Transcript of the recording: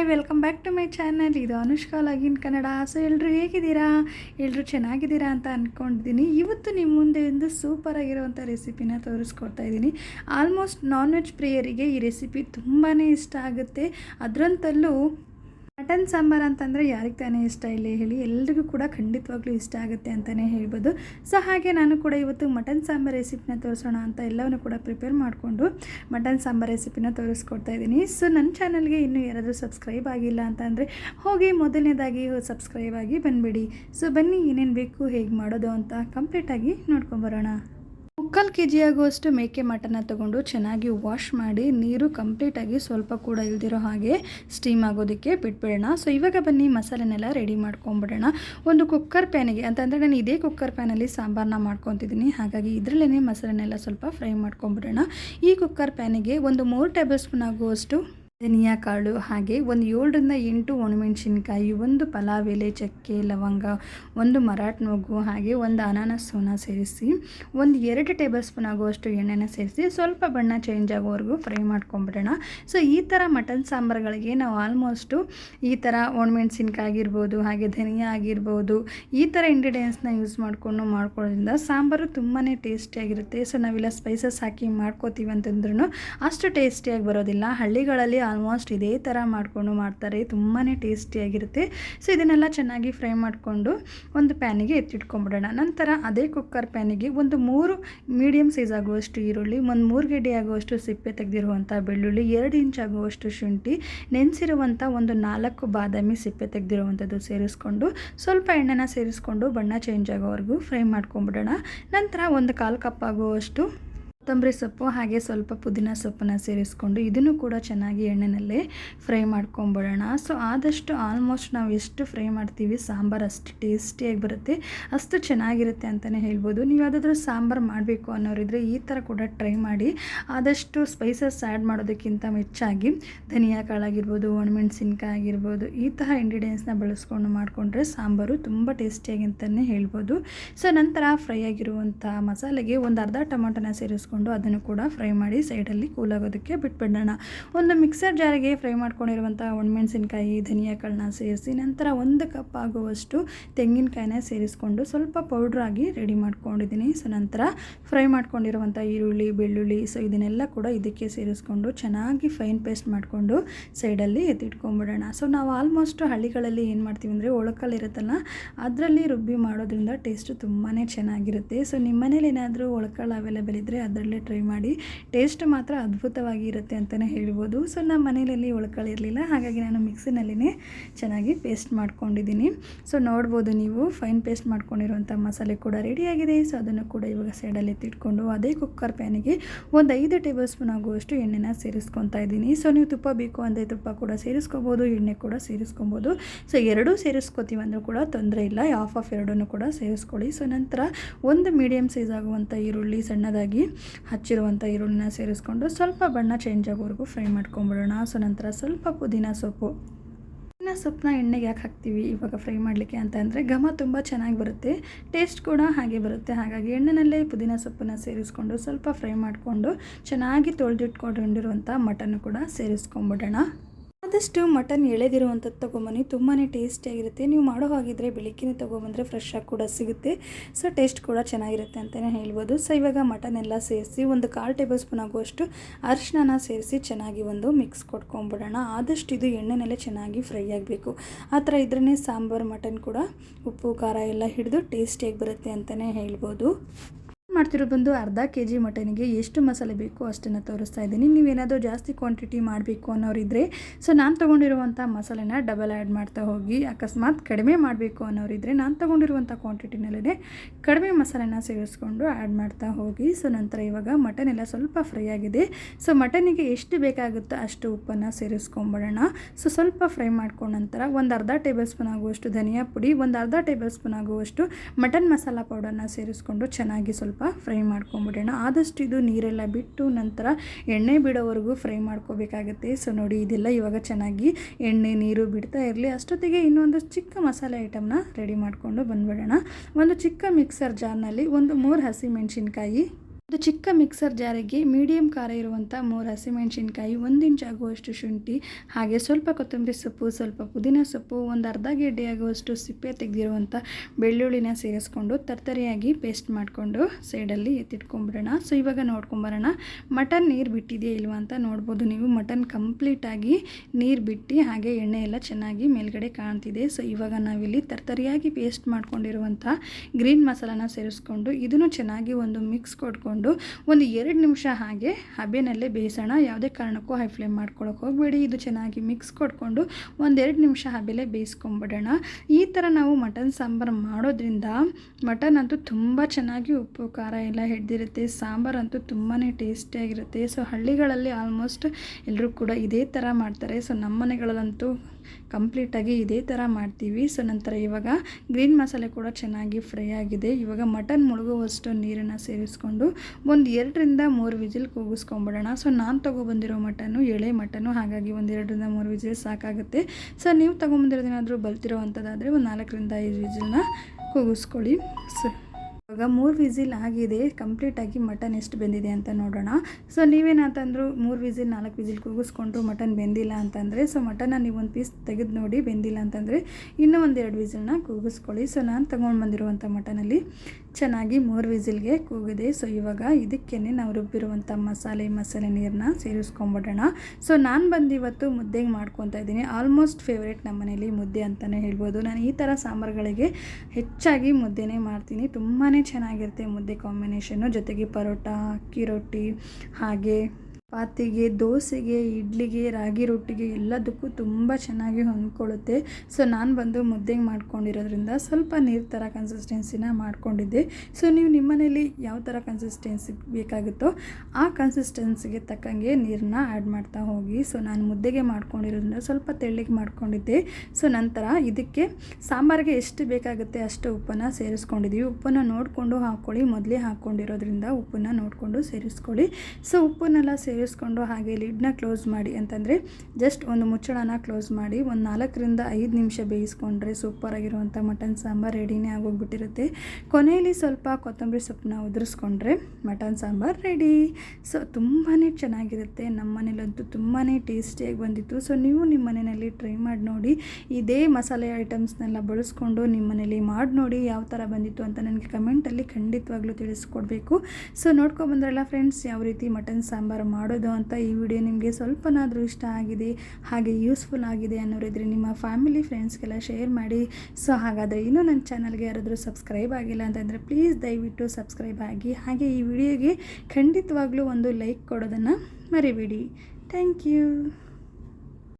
Hi welcome back to my channel ಇದು Anushka login Kannada so ಎಲ್ಲರೂ ಹೇಗಿದ್ದೀರಾ? ಎಲ್ಲರೂ ಚೆನ್ನಾಗಿದ್ದೀರಾ ಅಂತ ಅಂದ್ಕೊಂಡಿದ್ದೀನಿ ಇವತ್ತು ನಿಮ್ಮ ಮುಂದೆ ಒಂದು ಸೂಪರ್ ಆಗಿರುವಂಥ ರೆಸಿಪಿನ ತೋರಿಸ್ಕೊಡ್ತಾ ಇದ್ದೀನಿ. ಆಲ್ಮೋಸ್ಟ್ ನಾನ್ ವೆಜ್ ಪ್ರಿಯರಿಗೆ ಈ ರೆಸಿಪಿ ತುಂಬಾ ಇಷ್ಟ ಆಗುತ್ತೆ. ಅದರಂತಲ್ಲೂ ಮಟನ್ ಸಾಂಬಾರು ಅಂತಂದರೆ ಯಾರಿಗೆ ತಾನೇ ಇಷ್ಟ ಇಲ್ಲ ಹೇಳಿ ಎಲ್ರಿಗೂ ಕೂಡ ಖಂಡಿತವಾಗ್ಲೂ ಇಷ್ಟ ಆಗುತ್ತೆ ಅಂತಲೇ ಹೇಳ್ಬೋದು. ಸೊ ಹಾಗೆ ನಾನು ಕೂಡ ಇವತ್ತು ಮಟನ್ ಸಾಂಬಾರು ರೆಸಿಪಿನ ತೋರಿಸೋಣ ಅಂತ ಎಲ್ಲವನ್ನು ಕೂಡ ಪ್ರಿಪೇರ್ ಮಾಡಿಕೊಂಡು ಮಟನ್ ಸಾಂಬಾರು ರೆಸಿಪಿನ ತೋರಿಸ್ಕೊಡ್ತಾ ಇದ್ದೀನಿ. ಸೊ ನನ್ನ ಚಾನಲ್ಗೆ ಇನ್ನೂ ಯಾರಾದರೂ ಸಬ್ಸ್ಕ್ರೈಬ್ ಆಗಿಲ್ಲ ಅಂತ ಅಂದರೆ ಹೋಗಿ ಮೊದಲನೇದಾಗಿ ಸಬ್ಸ್ಕ್ರೈಬ್ ಆಗಿ ಬಂದುಬಿಡಿ. ಸೊ ಬನ್ನಿ ಏನೇನು ಬೇಕು ಹೇಗೆ ಮಾಡೋದು ಅಂತ ಕಂಪ್ಲೀಟಾಗಿ ನೋಡ್ಕೊಂಬರೋಣ ಮುಕ್ಕಾಲು ಕೆ ಜಿ ಆಗುವಷ್ಟು ಮೇಕೆ ಮಟನ್ನ ತಗೊಂಡು ಚೆನ್ನಾಗಿ ವಾಶ್ ಮಾಡಿ ನೀರು ಕಂಪ್ಲೀಟಾಗಿ ಸ್ವಲ್ಪ ಕೂಡ ಇಲ್ದಿರೋ ಹಾಗೆ ಸ್ಟೀಮ್ ಆಗೋದಕ್ಕೆ ಬಿಟ್ಬಿಡೋಣ. ಸೊ, ಇವಾಗ ಬನ್ನಿ ಮಸಾಲೆನೆಲ್ಲ ರೆಡಿ ಮಾಡ್ಕೊಂಬಿಡೋಣ. ಒಂದು ಕುಕ್ಕರ್ ಪ್ಯಾನಿಗೆ, ಅಂತಂದರೆ ನಾನು ಇದೇ ಕುಕ್ಕರ್ ಪ್ಯಾನಲ್ಲಿ ಸಾಂಬಾರನ್ನ ಮಾಡ್ಕೊತಿದ್ದೀನಿ. ಹಾಗಾಗಿ ಇದರಲ್ಲೇ ಮಸಾಲೆನೆಲ್ಲ ಸ್ವಲ್ಪ ಫ್ರೈ ಮಾಡ್ಕೊಂಬಿಡೋಣ. ಈ ಕುಕ್ಕರ್ ಪ್ಯಾನಿಗೆ ಒಂದು ಮೂರು ಟೇಬಲ್ ಸ್ಪೂನ್ ಆಗುವಷ್ಟು ಧನಿಯಾ ಕಾಳು ಹಾಗೆ ಒಂದು ಏಳರಿಂದ ಎಂಟು ಒಣಮೆಣಸಿನ್ಕಾಯಿ, ಒಂದು ಪಲಾವ್ ಎಲೆ ಚಕ್ಕೆ, ಲವಂಗ, ಒಂದು ಮರಾಟ್ ಮೊಗ್ಗು ಹಾಗೆ ಒಂದು ಅನಾನಸನ್ನ ಸೇರಿಸಿ, ಒಂದು ಎರಡು ಟೇಬಲ್ ಸ್ಪೂನ್ ಆಗುವಷ್ಟು ಎಣ್ಣೆನ ಸೇರಿಸಿ ಸ್ವಲ್ಪ ಬಣ್ಣ ಚೇಂಜ್ ಆಗೋವರೆಗೂ ಫ್ರೈ ಮಾಡ್ಕೊಂಬಿಡೋಣ ಸೊ ಈ ಥರ ಮಟನ್ ಸಾಂಬಾರುಗಳಿಗೆ ನಾವು ಆಲ್ಮೋಸ್ಟು ಈ ಥರ ಒಣಮೆಣಸಿನ್ಕಾಯಿ ಆಗಿರ್ಬೋದು, ಹಾಗೆ ಧನಿಯಾ ಆಗಿರ್ಬೋದು, ಈ ಥರ ಇಂಗ್ರೀಡಿಯೆಂಟ್ಸ್ನ ಯೂಸ್ ಮಾಡಿಕೊಂಡು ಮಾಡ್ಕೊಳ್ಳೋದ್ರಿಂದ ಸಾಂಬಾರು ತುಂಬಾ ಟೇಸ್ಟಿಯಾಗಿರುತ್ತೆ ಸೊ ನಾವೆಲ್ಲ ಸ್ಪೈಸಸ್ ಹಾಕಿ ಮಾಡ್ಕೋತೀವಿ ಅಂತಂದ್ರೂ ಅಷ್ಟು ಟೇಸ್ಟಿಯಾಗಿ ಬರೋದಿಲ್ಲ. ಹಳ್ಳಿಗಳಲ್ಲಿ ಆಲ್ಮೋಸ್ಟ್ ಇದೇ ಥರ ಮಾಡಿಕೊಂಡು ಮಾಡ್ತಾರೆ. ತುಂಬಾ ಟೇಸ್ಟಿಯಾಗಿರುತ್ತೆ. ಸೊ ಇದನ್ನೆಲ್ಲ ಚೆನ್ನಾಗಿ ಫ್ರೈ ಮಾಡಿಕೊಂಡು ಒಂದು ಪ್ಯಾನಿಗೆ ಎತ್ತಿಟ್ಕೊಂಡ್ಬಿಡೋಣ ನಂತರ ಅದೇ ಕುಕ್ಕರ್ ಪ್ಯಾನಿಗೆ ಒಂದು ಮೂರು ಮೀಡಿಯಮ್ ಸೈಜ್ ಆಗುವಷ್ಟು ಈರುಳ್ಳಿ, ಒಂದು ಮೂರು ಗೆಡ್ಡೆ ಆಗುವಷ್ಟು ಸಿಪ್ಪೆ ತೆಗೆದಿರುವಂಥ ಬೆಳ್ಳುಳ್ಳಿ, ಎರಡು ಇಂಚ್ ಆಗುವಷ್ಟು ಶುಂಠಿ ನೆನೆಸಿರುವಂಥ ಒಂದು ನಾಲ್ಕು ಬಾದಾಮಿ ಸಿಪ್ಪೆ ತೆಗೆದಿರುವಂಥದ್ದು ಸೇರಿಸ್ಕೊಂಡು ಸ್ವಲ್ಪ ಎಣ್ಣೆನ ಸೇರಿಸ್ಕೊಂಡು ಬಣ್ಣ ಚೇಂಜ್ ಆಗೋವರೆಗೂ ಫ್ರೈ ಮಾಡ್ಕೊಂಬಿಡೋಣ. ನಂತರ ಒಂದು ಕಾಲು ಕಪ್ ಆಗುವಷ್ಟು ಕೊತ್ತಂಬರಿ ಸೊಪ್ಪು ಹಾಗೆ ಸ್ವಲ್ಪ ಪುದೀನ ಸೊಪ್ಪನ್ನು ಸೇರಿಸ್ಕೊಂಡು ಇದನ್ನು ಕೂಡ ಚೆನ್ನಾಗಿ ಎಣ್ಣೆಯಲ್ಲೇ ಫ್ರೈ ಮಾಡ್ಕೊಂಬಿಡೋಣ. ಸೊ, ಆದಷ್ಟು ಆಲ್ಮೋಸ್ಟ್ ನಾವು ಎಷ್ಟು ಫ್ರೈ ಮಾಡ್ತೀವಿ, ಸಾಂಬಾರು ಅಷ್ಟು ಟೇಸ್ಟಿಯಾಗಿ ಬರುತ್ತೆ, ಅಷ್ಟು ಚೆನ್ನಾಗಿರುತ್ತೆ ಅಂತಲೇ ಹೇಳ್ಬೋದು. ನೀವು ಯಾವುದಾದ್ರೂ ಸಾಂಬಾರು ಮಾಡಬೇಕು ಅನ್ನೋರಿದ್ರೆ ಈ ಥರ ಕೂಡ ಟ್ರೈ ಮಾಡಿ. ಆದಷ್ಟು ಸ್ಪೈಸಸ್ ಆ್ಯಡ್ ಮಾಡೋದಕ್ಕಿಂತ ಹೆಚ್ಚಾಗಿ ಧನಿಯಾ ಕಾಳಾಗಿರ್ಬೋದು ಒಣಮೆಣಸಿನ್ಕಾಯಿ ಆಗಿರ್ಬೋದು, ಈ ತರಹ ಇಂಗ್ರೀಡಿಯೆಂಟ್ಸ್ನ ಬಳಸ್ಕೊಂಡು ಮಾಡಿಕೊಂಡ್ರೆ ಸಾಂಬಾರು ತುಂಬ ಟೇಸ್ಟಿಯಾಗಿ ಅಂತಲೇ ಹೇಳ್ಬೋದು. ಸೊ, ನಂತರ ಫ್ರೈ ಆಗಿರುವಂಥ ಮಸಾಲೆಗೆ ಒಂದು ಅರ್ಧ ಟೊಮೊಟೊನ ಸೇರಿಸ್ಕೊಂಡು ಅದನ್ನು ಕೂಡ ಫ್ರೈ ಮಾಡಿ ಸೈಡಲ್ಲಿ ಕೂಲಾಗೋದಕ್ಕೆ ಬಿಟ್ಬಿಡೋಣ. ಒಂದು ಮಿಕ್ಸರ್ ಜಾರಿಗೆ ಫ್ರೈ ಮಾಡ್ಕೊಂಡಿರುವಂಥ ಒಣಮೆಣಸಿನ್ಕಾಯಿ ಧನಿಯಾಗಳನ್ನ ಸೇರಿಸಿ ನಂತರ ಒಂದು ಕಪ್ ಆಗುವಷ್ಟು ತೆಂಗಿನಕಾಯಿನ ಸೇರಿಸ್ಕೊಂಡು ಸ್ವಲ್ಪ ಪೌಡ್ರಾಗಿ ರೆಡಿ ಮಾಡ್ಕೊಂಡಿದ್ದೀನಿ. ಸೊ, ನಂತರ ಫ್ರೈ ಮಾಡ್ಕೊಂಡಿರುವಂಥ ಈರುಳ್ಳಿ, ಬೆಳ್ಳುಳ್ಳಿ, ಸೊ, ಇದನ್ನೆಲ್ಲ ಕೂಡ ಇದಕ್ಕೆ ಸೇರಿಸ್ಕೊಂಡು ಚೆನ್ನಾಗಿ ಫೈನ್ ಪೇಸ್ಟ್ ಮಾಡಿಕೊಂಡು ಸೈಡಲ್ಲಿ ಎತ್ತಿಟ್ಕೊಂಡ್ಬಿಡೋಣ ಸೊ, ನಾವು ಆಲ್ಮೋಸ್ಟ್ ಹಳ್ಳಿಗಳಲ್ಲಿ ಏನು ಮಾಡ್ತೀವಿ ಅಂದರೆ ಒಳಕಲ್ಲಿರುತ್ತಲ್ಲ ಅದರಲ್ಲಿ ರುಬ್ಬಿ ಮಾಡೋದ್ರಿಂದ ಟೇಸ್ಟು ತುಂಬಾ ಚೆನ್ನಾಗಿರುತ್ತೆ. ಸೊ ನಿಮ್ಮ ಮನೇಲಿ ಏನಾದರೂ ಒಳಕಳು ಅವೈಲೇಬಲ್ ಇದ್ದರೆ ಅದರಲ್ಲೇ ಟ್ರೈ ಮಾಡಿ ಟೇಸ್ಟ್ ಮಾತ್ರ ಅದ್ಭುತವಾಗಿ ಇರುತ್ತೆ ಅಂತಲೇ ಹೇಳ್ಬೋದು. ಸೊ ನಮ್ಮ ಮನೆಯಲ್ಲಿ ಒಳಕಳು ಇರಲಿಲ್ಲ ಹಾಗಾಗಿ ನಾನು ಮಿಕ್ಸಿನಲ್ಲಿನೇ ಚೆನ್ನಾಗಿ ಪೇಸ್ಟ್ ಮಾಡ್ಕೊಂಡಿದ್ದೀನಿ. ಸೊ ನೋಡ್ಬೋದು ನೀವು ಫೈನ್ ಪೇಸ್ಟ್ ಮಾಡ್ಕೊಂಡಿರುವಂಥ ಮಸಾಲೆ ಕೂಡ ರೆಡಿಯಾಗಿದೆ ಸೊ ಅದನ್ನು ಕೂಡ ಇವಾಗ ಸೈಡಲ್ಲಿ ಎತ್ತಿಟ್ಕೊಂಡು ಅದೇ ಕುಕ್ಕರ್ ಪ್ಯಾನಿಗೆ ಒಂದು ಐದು ಟೇಬಲ್ ಸ್ಪೂನ್ ಆಗುವಷ್ಟು ಎಣ್ಣೆನ ಸೇರಿಸ್ಕೊತಾ ಇದ್ದೀನಿ. ಸೊ ನೀವು ತುಪ್ಪ ಬೇಕು ಅಂದರೆ ತುಪ್ಪ ಕೂಡ ಸೇರಿಸ್ಕೊಬೋದು, ಎಣ್ಣೆ ಕೂಡ ಸೇರಿಸ್ಕೊಬೋದು. ಸೊ ಎರಡೂ ಸೇರಿಸ್ಕೋತೀವಿ ಅಂದರೂ ಕೂಡ ತೊಂದರೆ ಇಲ್ಲ. ಆಫ್ ಆಫ್ ಎರಡನ್ನೂ ಕೂಡ ಸೇರಿಸ್ಕೊಳ್ಳಿ. ಸೊ ನಂತರ ಒಂದು ಮೀಡಿಯಮ್ ಸೈಜ್ ಆಗುವಂಥ ಈರುಳ್ಳಿ ಸಣ್ಣದಾಗಿ ಹಚ್ಚಿರುವಂಥ ಈರುಳ್ಳಿನ ಸೇರಿಸ್ಕೊಂಡು ಸ್ವಲ್ಪ ಬಣ್ಣ ಚೇಂಜ್ ಆಗೋವರೆಗೂ ಫ್ರೈ ಮಾಡ್ಕೊಂಬಿಡೋಣ. ಸೊ, ನಂತರ ಸ್ವಲ್ಪ ಪುದೀನ ಸೊಪ್ಪು. ಪುದೀನ ಸೊಪ್ಪನ್ನ ಎಣ್ಣೆಗೆ ಯಾಕೆ ಹಾಕ್ತೀವಿ ಇವಾಗ ಫ್ರೈ ಮಾಡಲಿಕ್ಕೆ ಅಂತ ಅಂದರೆ ಘಮ ತುಂಬ ಚೆನ್ನಾಗಿ ಬರುತ್ತೆ. ಟೇಸ್ಟ್ ಕೂಡ ಹಾಗೆ ಬರುತ್ತೆ. ಹಾಗಾಗಿ ಎಣ್ಣೆನಲ್ಲೇ ಪುದೀನ ಸೊಪ್ಪನ್ನು ಸೇರಿಸ್ಕೊಂಡು ಸ್ವಲ್ಪ ಫ್ರೈ ಮಾಡಿಕೊಂಡು ಚೆನ್ನಾಗಿ ತೊಳೆದಿಟ್ಕೊಂಡಿರುವಂಥ ಮಟನ್ ಕೂಡ ಸೇರಿಸ್ಕೊಂಬಿಡೋಣ. ಆದಷ್ಟು ಮಟನ್ ಎಳೆದಿರುವಂಥದ್ದು ತೊಗೊಂಬನ್ನಿ. ತುಂಬಾ ಟೇಸ್ಟಿಯಾಗಿರುತ್ತೆ. ನೀವು ಮಾಡೋ ಹಾಗಿದ್ರೆ ಬೆಳಿಗ್ಗೆ ತೊಗೊಂಬಂದರೆ ಫ್ರೆಶ್ ಆಗಿ ಕೂಡ ಸಿಗುತ್ತೆ. ಸೊ, ಟೇಸ್ಟ್ ಕೂಡ ಚೆನ್ನಾಗಿರುತ್ತೆ ಅಂತಲೇ ಹೇಳ್ಬೋದು. ಸೊ, ಇವಾಗ ಮಟನ್ ಎಲ್ಲ ಸೇರಿಸಿ ಒಂದು ಕಾಲು ಟೇಬಲ್ ಸ್ಪೂನ್ ಆಗುವಷ್ಟು ಅರಿಶಿನ ಸೇರಿಸಿ ಚೆನ್ನಾಗಿ ಒಂದು ಮಿಕ್ಸ್ ಕೊಟ್ಕೊಂಬಿಡೋಣ. ಆದಷ್ಟು ಇದು ಎಣ್ಣೆನಲ್ಲಿ ಚೆನ್ನಾಗಿ ಫ್ರೈ ಆಗಬೇಕು. ಆ ಥರ ಇದ್ರೇ ಸಾಂಬಾರು, ಮಟನ್ ಕೂಡ ಉಪ್ಪು, ಖಾರ ಎಲ್ಲ ಹಿಡಿದು ಟೇಸ್ಟಿಯಾಗಿ ಬರುತ್ತೆ ಅಂತಲೇ ಹೇಳ್ಬೋದು. ಮಾಡ್ತಿರೋದು ಬಂದು ಅರ್ಧ ಕೆ ಜಿ ಮಟನಿಗೆ ಎಷ್ಟು ಮಸಾಲೆ ಬೇಕು ಅಷ್ಟನ್ನು ತೋರಿಸ್ತಾ ಇದ್ದೀನಿ. ನೀವೇನಾದರೂ ಜಾಸ್ತಿ ಕ್ವಾಂಟಿಟಿ ಮಾಡಬೇಕು ಅನ್ನೋರಿದ್ದರೆ ಸೊ ನಾನು ತೊಗೊಂಡಿರುವಂಥ ಮಸಾಲೆನ ಡಬಲ್ ಆ್ಯಡ್ ಮಾಡ್ತಾ ಹೋಗಿ, ಅಕಸ್ಮಾತ್ ಕಡಿಮೆ ಮಾಡಬೇಕು ಅನ್ನೋರಿದ್ದರೆ ನಾನು ತೊಗೊಂಡಿರುವಂಥ ಕ್ವಾಂಟಿಟಿನಲ್ಲೇ ಕಡಿಮೆ ಮಸಾಲೆನ ಸೇರಿಸ್ಕೊಂಡು ಆ್ಯಡ್ ಮಾಡ್ತಾ ಹೋಗಿ, ಸೊ ನಂತರ ಇವಾಗ ಮಟನ್ ಎಲ್ಲ ಸ್ವಲ್ಪ ಫ್ರೈ ಆಗಿದೆ. ಸೊ ಮಟನಿಗೆ ಎಷ್ಟು ಬೇಕಾಗುತ್ತೋ ಅಷ್ಟು ಉಪ್ಪನ್ನು ಸೇರಿಸ್ಕೊಂಬಿಡೋಣ. ಸೊ ಸ್ವಲ್ಪ ಫ್ರೈ ಮಾಡ್ಕೊಂಡ ನಂತರ ಒಂದು ಅರ್ಧ ಟೇಬಲ್ ಸ್ಪೂನ್ ಆಗುವಷ್ಟು ಧನಿಯಾ ಪುಡಿ, ಒಂದು ಅರ್ಧ ಟೇಬಲ್ ಸ್ಪೂನ್ ಆಗುವಷ್ಟು ಮಟನ್ ಮಸಾಲ ಪೌಡರ್ನ ಸೇರಿಸ್ಕೊಂಡು ಚೆನ್ನಾಗಿ ಸ್ವಲ್ಪ ಫ್ರೈ ಮಾಡ್ಕೊಂಬಿಡೋಣ. ಆದಷ್ಟು ಇದು ನೀರೆಲ್ಲ ಬಿಟ್ಟು ನಂತರ ಎಣ್ಣೆ ಬಿಡೋವರೆಗೂ ಫ್ರೈ ಮಾಡ್ಕೋಬೇಕಾಗುತ್ತೆ. ಸೊ ನೋಡಿ, ಇದೆಲ್ಲ ಇವಾಗ ಚೆನ್ನಾಗಿ ಎಣ್ಣೆ, ನೀರು ಬಿಡ್ತಾ ಇರಲಿ. ಅಷ್ಟೊತ್ತಿಗೆ ಇನ್ನೊಂದು ಚಿಕ್ಕ ಮಸಾಲೆ ಐಟಮ್ನ ರೆಡಿ ಮಾಡಿಕೊಂಡು ಬಂದ್ಬಿಡೋಣ. ಒಂದು ಚಿಕ್ಕ ಮಿಕ್ಸರ್ ಜಾರ್ನಲ್ಲಿ ಒಂದು ಮೂರು ಹಸಿ ಮೆಣಸಿನ್ಕಾಯಿ ಒಂದು ಚಿಕ್ಕ ಮಿಕ್ಸರ್ ಜಾರಿಗೆ ಮೀಡಿಯಂ ಖಾರ ಇರುವಂಥ ಮೂರು ಹಸಿಮೆಣಸಿನ್ಕಾಯಿ ಒಂದು ಇಂಚ್ ಆಗುವಷ್ಟು ಶುಂಠಿ, ಹಾಗೆ ಸ್ವಲ್ಪ ಕೊತ್ತಂಬರಿ ಸೊಪ್ಪು, ಸ್ವಲ್ಪ ಪುದೀನ ಸೊಪ್ಪು, ಒಂದು ಅರ್ಧ ಗೆಡ್ಡೆ ಆಗುವಷ್ಟು ಸಿಪ್ಪೆ ತೆಗೆದಿರುವಂಥ ಬೆಳ್ಳುಳ್ಳಿನ ಸೇರಿಸ್ಕೊಂಡು ತರ್ತರಿಯಾಗಿ ಪೇಸ್ಟ್ ಮಾಡಿಕೊಂಡು ಸೈಡಲ್ಲಿ ಎತ್ತಿಟ್ಕೊಂಡ್ಬಿಡೋಣ. ಸೊ ಇವಾಗ ನೋಡ್ಕೊಂಬರೋಣ. ಮಟನ್ ನೀರು ಬಿಟ್ಟಿದೆಯಾ ಇಲ್ವಾ ಅಂತ ನೋಡ್ಬೋದು ನೀವು. ಮಟನ್ ಕಂಪ್ಲೀಟಾಗಿ ನೀರು ಬಿಟ್ಟು ಹಾಗೆ ಎಣ್ಣೆ ಎಲ್ಲ ಚೆನ್ನಾಗಿ ಮೇಲ್ಗಡೆ ಕಾಣ್ತಿದೆ. ಸೊ ಇವಾಗ ನಾವಿಲ್ಲಿ ತರ್ತರಿಯಾಗಿ ಪೇಸ್ಟ್ ಮಾಡ್ಕೊಂಡಿರುವಂಥ ಗ್ರೀನ್ ಮಸಾಲಾನ ಸೇರಿಸ್ಕೊಂಡು ಇದನ್ನು ಚೆನ್ನಾಗಿ ಒಂದು ಮಿಕ್ಸ್ ಕೊಟ್ಕೊಂಡು ಒಂದು ಎರಡು ನಿಮಿಷ ಹಾಗೆ ಹಬೆನಲ್ಲೇ ಬೇಯಿಸೋಣ. ಯಾವುದೇ ಕಾರಣಕ್ಕೂ ಹೈ ಫ್ಲೇಮ್ ಮಾಡ್ಕೊಳಕ್ಕೆ ಹೋಗಬೇಡಿ. ಇದು ಚೆನ್ನಾಗಿ ಮಿಕ್ಸ್ ಕೊಟ್ಕೊಂಡು ಒಂದೆರಡು ನಿಮಿಷ ಹಬೆಲೆ ಬೇಯಿಸ್ಕೊಂಬಿಡೋಣ. ಈ ಥರ ನಾವು ಮಟನ್ ಸಾಂಬಾರು ಮಾಡೋದ್ರಿಂದ ಮಟನ್ ಅಂತೂ ತುಂಬ ಚೆನ್ನಾಗಿ ಉಪ್ಪು, ಖಾರ ಎಲ್ಲ ಹಿಡ್ದಿರುತ್ತೆ. ಸಾಂಬಾರಂತೂ ತುಂಬಾ ಟೇಸ್ಟಿಯಾಗಿರುತ್ತೆ ಸೊ, ಹಳ್ಳಿಗಳಲ್ಲಿ ಆಲ್ಮೋಸ್ಟ್ ಎಲ್ಲರೂ ಕೂಡ ಇದೇ ಥರ ಮಾಡ್ತಾರೆ. ಸೊ, ನಮ್ಮ ಮನೆಗಳಲ್ಲಂತೂ ಕಂಪ್ಲೀಟಾಗಿ ಇದೇ ಥರ ಮಾಡ್ತೀವಿ. ಸೊ, ನಂತರ ಇವಾಗ ಗ್ರೀನ್ ಮಸಾಲೆ ಕೂಡ ಚೆನ್ನಾಗಿ ಫ್ರೈ ಆಗಿದೆ. ಇವಾಗ ಮಟನ್ ಮುಳುಗುವಷ್ಟು ನೀರನ್ನು ಸೇರಿಸ್ಕೊಂಡು ಒಂದು ಎರಡರಿಂದ ಮೂರು ವಿಜಿಲ್ ಕೂಗಿಸ್ಕೊಂಬಿಡೋಣ. ಸೊ, ನಾನು ತೊಗೊಬಂದಿರೋ ಮಟನು ಎಳೆ ಮಟನು ಹಾಗಾಗಿ ಒಂದು ಎರಡರಿಂದ ಮೂರು ವಿಜಿಲ್ ಸಾಕಾಗುತ್ತೆ. ಸೊ, ನೀವು ತೊಗೊಂಬಂದಿರೋದೇನಾದರೂ ಬಲ್ತಿರೋ ಅಂಥದ್ದಾದರೆ ಒಂದು ನಾಲ್ಕರಿಂದ ಐದು ವಿಜಿಲ್ನ ಕೂಗಿಸ್ಕೊಳ್ಳಿ. ಸೊ, ಇವಾಗ ಮೂರು ವಿಸಿಲ್ ಆಗಿದೆ ಕಂಪ್ಲೀಟಾಗಿ ಮಟನ್ ಎಷ್ಟು ಬೆಂದಿದೆ ಅಂತ ನೋಡೋಣ. ಸೊ, ನೀವೇನಂತಂದ್ರು ಮೂರು ವಿಸಿಲ್ ನಾಲ್ಕು ವಿಸಿಲ್ ಕೂಗಿಸ್ಕೊಂಡ್ರು ಮಟನ್ ಬೆಂದಿಲ್ಲ ಅಂತಂದರೆ, ಸೊ, ಮಟನ್ನ ನೀವು ಒಂದು ಪೀಸ್ ತೆಗೆದು ನೋಡಿ ಬೆಂದಿಲ್ಲ ಅಂತಂದರೆ ಇನ್ನೂ ಒಂದೆರಡು ವಿಸಿಲ್ನ ಕೂಗಿಸ್ಕೊಳ್ಳಿ. ಸೊ, ನಾನು ತೊಗೊಂಡು ಬಂದಿರುವಂಥ ಮಟನಲ್ಲಿ ಚೆನ್ನಾಗಿ ಮೂರು ವಿಸಿಲ್ಗೆ ಕೂಗಿದೆ. ಸೊ ಇವಾಗ ಇದಕ್ಕೇ ನಾವು ರುಬ್ಬಿರುವಂಥ ಮಸಾಲೆ ಮಸಾಲೆ ನೀರನ್ನ ಸೇರಿಸ್ಕೊಂಬಿಡೋಣ. ಸೊ ನಾನು ಬಂದು ಇವತ್ತು ಮುದ್ದೆಗೆ ಮಾಡ್ಕೊತಾ ಇದ್ದೀನಿ. ಆಲ್ಮೋಸ್ಟ್ ಫೇವ್ರೇಟ್ ನಮ್ಮ ಮನೇಲಿ ಮುದ್ದೆ ಅಂತಲೇ ಹೇಳ್ಬೋದು. ನಾನು ಈ ಥರ ಸಾಂಬಾರುಗಳಿಗೆ ಹೆಚ್ಚಾಗಿ ಮುದ್ದೆನೇ ಮಾಡ್ತೀನಿ. ತುಂಬಾ ಚೆನ್ನಾಗಿರುತ್ತೆ ಮುದ್ದೆ ಕಾಂಬಿನೇಷನ್ನು ಜೊತೆಗೆ ಪರೋಟ, ಅಕ್ಕಿ ರೊಟ್ಟಿ ಹಾಗೆ ಚಪಾತಿಗೆ ದೋಸೆಗೆ, ಇಡ್ಲಿಗೆ, ರಾಗಿ ರೊಟ್ಟಿಗೆ ಎಲ್ಲದಕ್ಕೂ ತುಂಬ ಚೆನ್ನಾಗಿ ಹೊಂದ್ಕೊಳ್ಳುತ್ತೆ. ಸೊ, ನಾನು ಬಂದು ಮುದ್ದೆಗೆ ಮಾಡ್ಕೊಂಡಿರೋದ್ರಿಂದ ಸ್ವಲ್ಪ ನೀರು ಥರ ಕನ್ಸಿಸ್ಟೆನ್ಸಿನ ಮಾಡ್ಕೊಂಡಿದ್ದೆ. ಸೊ, ನೀವು ನಿಮ್ಮನೇಲಿ ಯಾವ ಥರ ಕನ್ಸಿಸ್ಟೆನ್ಸಿ ಬೇಕಾಗುತ್ತೋ ಆ ಕನ್ಸಿಸ್ಟೆನ್ಸಿಗೆ ತಕ್ಕಂಗೆ ನೀರನ್ನ ಆ್ಯಡ್ ಮಾಡ್ತಾ ಹೋಗಿ. ಸೊ, ನಾನು ಮುದ್ದೆಗೆ ಮಾಡ್ಕೊಂಡಿರೋದ್ರಿಂದ ಸ್ವಲ್ಪ ತೆಳ್ಳಗೆ ಮಾಡ್ಕೊಂಡಿದ್ದೆ. ಸೊ, ನಂತರ ಇದಕ್ಕೆ ಸಾಂಬಾರಿಗೆ ಎಷ್ಟು ಬೇಕಾಗುತ್ತೆ ಅಷ್ಟು ಉಪ್ಪನ್ನು ಸೇರಿಸ್ಕೊಂಡಿದ್ದೀವಿ ಉಪ್ಪನ್ನು ನೋಡಿಕೊಂಡು ಹಾಕ್ಕೊಳ್ಳಿ ಮೊದಲೇ ಹಾಕ್ಕೊಂಡಿರೋದ್ರಿಂದ ಉಪ್ಪನ್ನು ನೋಡಿಕೊಂಡು ಸೇರಿಸ್ಕೊಳ್ಳಿ. ಸೊ, ಉಪ್ಪನ್ನೆಲ್ಲ ಸೇರಿ ಸೇರಿಸ್ಕೊಂಡು ಹಾಗೆ ಲಿಡ್ನ ಕ್ಲೋಸ್ ಮಾಡಿ ಅಂತಂದರೆ ಜಸ್ಟ್ ಒಂದು ಮುಚ್ಚಳನ ಕ್ಲೋಸ್ ಮಾಡಿ ಒಂದು ನಾಲ್ಕರಿಂದ ಐದು ನಿಮಿಷ ಬೇಯಿಸ್ಕೊಂಡ್ರೆ ಸೂಪರ್ ಆಗಿರುವಂಥ ಮಟನ್ ಸಾಂಬಾರು ರೆಡಿನೇ ಆಗೋಗ್ಬಿಟ್ಟಿರುತ್ತೆ. ಕೊನೆಯಲ್ಲಿ ಸ್ವಲ್ಪ ಕೊತ್ತಂಬರಿ ಸೊಪ್ಪನ್ನ ಉದುರಿಸ್ಕೊಂಡ್ರೆ ಮಟನ್ ಸಾಂಬಾರು ರೆಡಿ. ಸೊ ತುಂಬಾ ಚೆನ್ನಾಗಿರುತ್ತೆ. ನಮ್ಮ ಮನೇಲಂತೂ ತುಂಬಾ ಟೇಸ್ಟಿಯಾಗಿ ಬಂದಿತ್ತು. ಸೊ, ನೀವು ನಿಮ್ಮ ಮನೆಯಲ್ಲಿ ಟ್ರೈ ಮಾಡಿ ನೋಡಿ, ಇದೇ ಮಸಾಲೆ ಐಟಮ್ಸ್ನೆಲ್ಲ ಬಳಸ್ಕೊಂಡು ನಿಮ್ಮ ಮನೇಲಿ ಮಾಡಿ ನೋಡಿ ಯಾವ ಥರ ಬಂದಿತ್ತು ಅಂತ ನನಗೆ ಕಮೆಂಟಲ್ಲಿ ಖಂಡಿತವಾಗ್ಲೂ ತಿಳಿಸ್ಕೊಡ್ಬೇಕು. ಸೊ ನೋಡ್ಕೊಬಂದ್ರಲ್ಲ ಫ್ರೆಂಡ್ಸ್, ಯಾವ ರೀತಿ ಮಟನ್ ಸಾಂಬಾರು ಮಾಡಿ ಮಾಡೋದು ಅಂತ ಈ ವಿಡಿಯೋ ನಿಮಗೆ ಸ್ವಲ್ಪನಾದರೂ ಇಷ್ಟ ಆಗಿದೆ, ಹಾಗೆ ಯೂಸ್ಫುಲ್ ಆಗಿದೆ ಅನ್ನೋರಿದ್ರೆ ನಿಮ್ಮ ಫ್ಯಾಮಿಲಿ ಫ್ರೆಂಡ್ಸ್ಗೆಲ್ಲ ಶೇರ್ ಮಾಡಿ. ಸೊ ಹಾಗಾದರೆ ಇನ್ನೂ ನನ್ನ ಚಾನಲ್ಗೆ ಯಾರಾದರೂ ಸಬ್ಸ್ಕ್ರೈಬ್ ಆಗಿಲ್ಲ ಅಂತಂದರೆ ಪ್ಲೀಸ್ ದಯವಿಟ್ಟು ಸಬ್ಸ್ಕ್ರೈಬ್ ಆಗಿ, ಹಾಗೆ ಈ ವಿಡಿಯೋಗೆ ಖಂಡಿತವಾಗ್ಲೂ ಒಂದು ಲೈಕ್ ಕೊಡೋದನ್ನು ಮರಿಬೇಡಿ. Thank you.